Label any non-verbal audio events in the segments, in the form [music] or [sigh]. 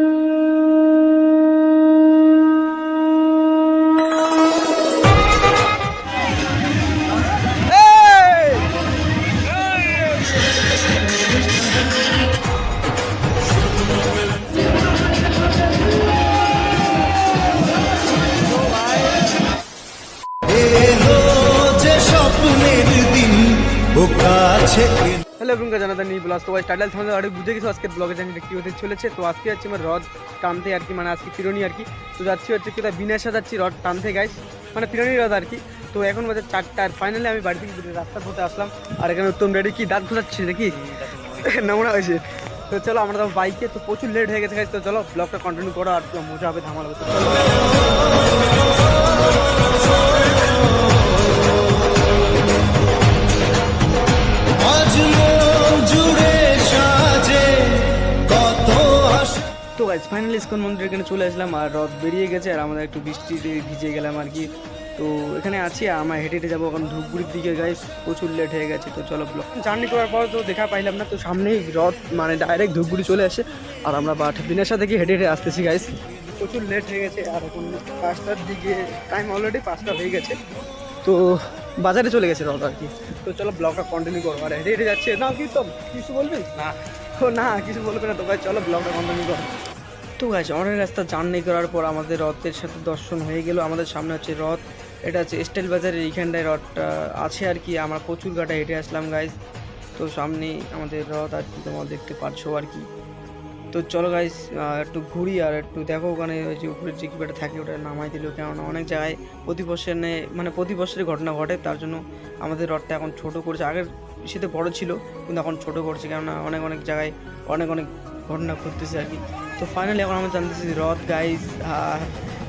you. এলো। Hello everyone জানাতে নিয়ে ব্লগ তো ভাই টাইটেল তোমাদের অনেক বুঝে গেছো আজকে ব্লগে জানি কি হতে চলেছে। তো আজকে যাচ্ছি আমার রড টানতে আর কি মানে আজকে পিরনি আর কি। তো যাচ্ছি হচ্ছে কি বিনাশা যাচ্ছি রড টানতে গাইস মানে পিরনি রথ আর কি। তো এখন বাজে চারটা আর ফাইনালি আমি বাড়ি থেকে রাস্তা ধরতে আসলাম। আর এখানে উত্তম রেডি কি দাঁত ঘোষাচ্ছি দেখি [laughs] নমুনা হয়েছে। তো চলো আমরা তো বাইকে তো প্রচুর লেট হয়ে গেছে guys, তো চলো ব্লগটা কন্টিনিউ করো আর মজা হবে ধামাল হবে। তো গাইজ ফাইনালি ইস্কন মন্দির এখানে চলে আসলাম, আর রথ বেরিয়ে গেছে, আর আমরা একটু বৃষ্টিতে ভিজে গেলাম আর কি। তো এখানে আছি আমরা হেঁটে হেঁটে যাব এখন ধূপগুড়ির দিকে গাইজ প্রচুর লেট হয়ে গেছে, তো চলো ব্লক জার্নি করার পর তো দেখা পাইলাম না, তো সামনেই রথ মানে ডাইরেক্ট ধূপগুড়ি চলে আসে, আর আমরা বাট বিনাশা থেকে হেঁটে হেঁটে আসতেছি গাইজ প্রচুর লেট হয়ে গেছে, আর এখন পাঁচটার দিকে টাইম অলরেডি পাঁচটা হয়ে গেছে। তো বাজারে চলে গেছে রথ আর কি। তো চলো ব্লগটা কন্টিনিউ করব, আর হেঁটে হেঁটে যাচ্ছে। না কি তো কিছু বলবি? না। ও না, কিছু বলবে না তো ভাই, চলো ব্লগটা কন্টিনিউ তো গাছ অনেক রাস্তা জার্নি করার পর আমাদের রথের সাথে দর্শন হয়ে গেল। আমাদের সামনে হচ্ছে রথ, এটা হচ্ছে স্টাইল বাজারের এইখানটায় রথটা আছে আর কি। আমরা প্রচুর গাটা হেঁটে আসলাম গাইজ তো সামনে আমাদের রথ আর কি, তোমরা দেখতে পাচ্ছ আর কি। তো চলো গাইস একটু ঘুরি আর একটু দেখো ওখানে ওই যে উপরের যে কিপাটা থাকে ওটা নামাই দিল। কেননা অনেক জায়গায় প্রতি বছরে মানে প্রতি বছরের ঘটনা ঘটে, তার জন্য আমাদের রথটা এখন ছোট করেছে। আগের সেতে বড় ছিল, কিন্তু এখন ছোট করছে, কেননা অনেক অনেক জায়গায় অনেক অনেক ঘটনা ঘটতেছে আর কি। তো ফাইনালি এখন আমরা জানতেছি রথ গাইজ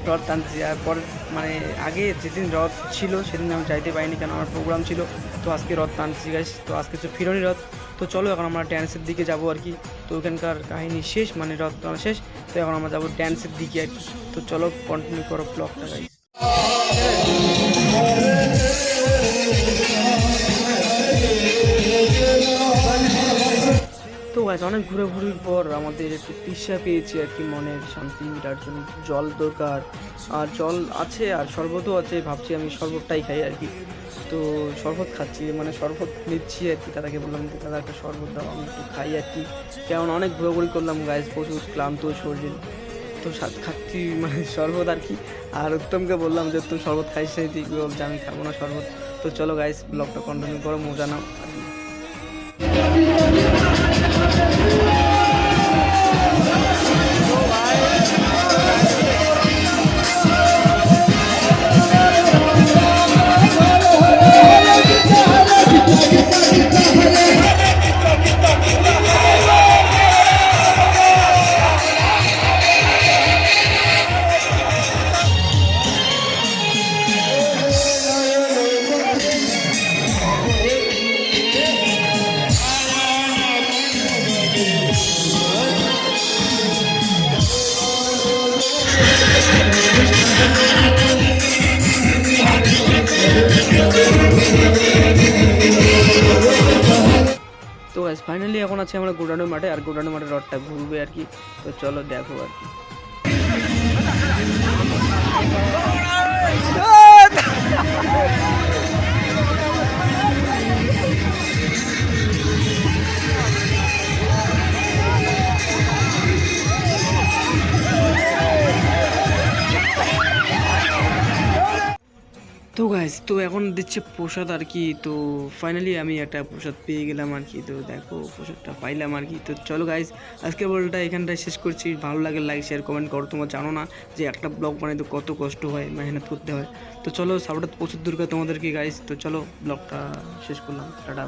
রথ টানতে পর মানে আগে যেদিন রথ ছিল সেদিন আমি যাইতে পারিনি কেন আমার প্রোগ্রাম ছিল। তো আজকে রথ টানতেছি গাইস তো আজকে হচ্ছে ফিরনি রথ। তো চলো এখন আমরা ড্যান্সের দিকে যাব আর কি। তো ওখানকার কাহিনী শেষ মানে রথ টানা শেষ। তো এখন আমরা যাব ড্যান্সের দিকে আর কি। তো চলো কন্টিনিউ করো ব্লগটা গাইজ গাছ অনেক ঘুরে ঘুরির পর আমাদের একটু তৃষা পেয়েছি আর কি, মনের শান্তি মেটার জন্য। জল দরকার, আর জল আছে আর শরবতও আছে, ভাবছি আমি শরবতটাই খাই আর কি। তো শরবত খাচ্ছি মানে শরবত নিচ্ছি আর কি দাদাকে বললাম যে দাদা একটা শরবত দাও, আমি একটু খাই আর কি। কেমন, অনেক ঘোরাঘুরি করলাম গাছ প্রচুর ক্লান্ত শরীর। তো সাথে খাচ্ছি মানে শরবত আর কি। আর উত্তমকে বললাম যে উত্তম শরবত খাইস নাই? তুই আমি খাব না শরবত। তো চলো গাইস ব্লগটা কন্টিনিউ করো, মজা নাও। আর কি। ফাইনালি এখন আছে আমরা গোডানোর মাঠে, আর গোডানোর মাঠে রডটা ঘুরবে আর কি। তো চলো দেখো আর কি। তো তো এখন দিচ্ছে প্রসাদ আর কি, তো ফাইনালি আমি একটা প্রসাদ পেয়ে গেলাম আর কি, তো দেখো প্রসাদটা পাইলাম আর কি। তো চলো গাইজ আজকে বলটা এখানটায় শেষ করছি। ভালো লাগে লাইক শেয়ার কমেন্ট করো। তোমার জানো না যে একটা ব্লগ বানাই তো কত কষ্ট হয়, মেহনত করতে হয়। তো চলো সাবটা প্রচুর দুর্গা তোমাদেরকে গাইজ তো চলো ব্লগটা শেষ করলাম। টাটা।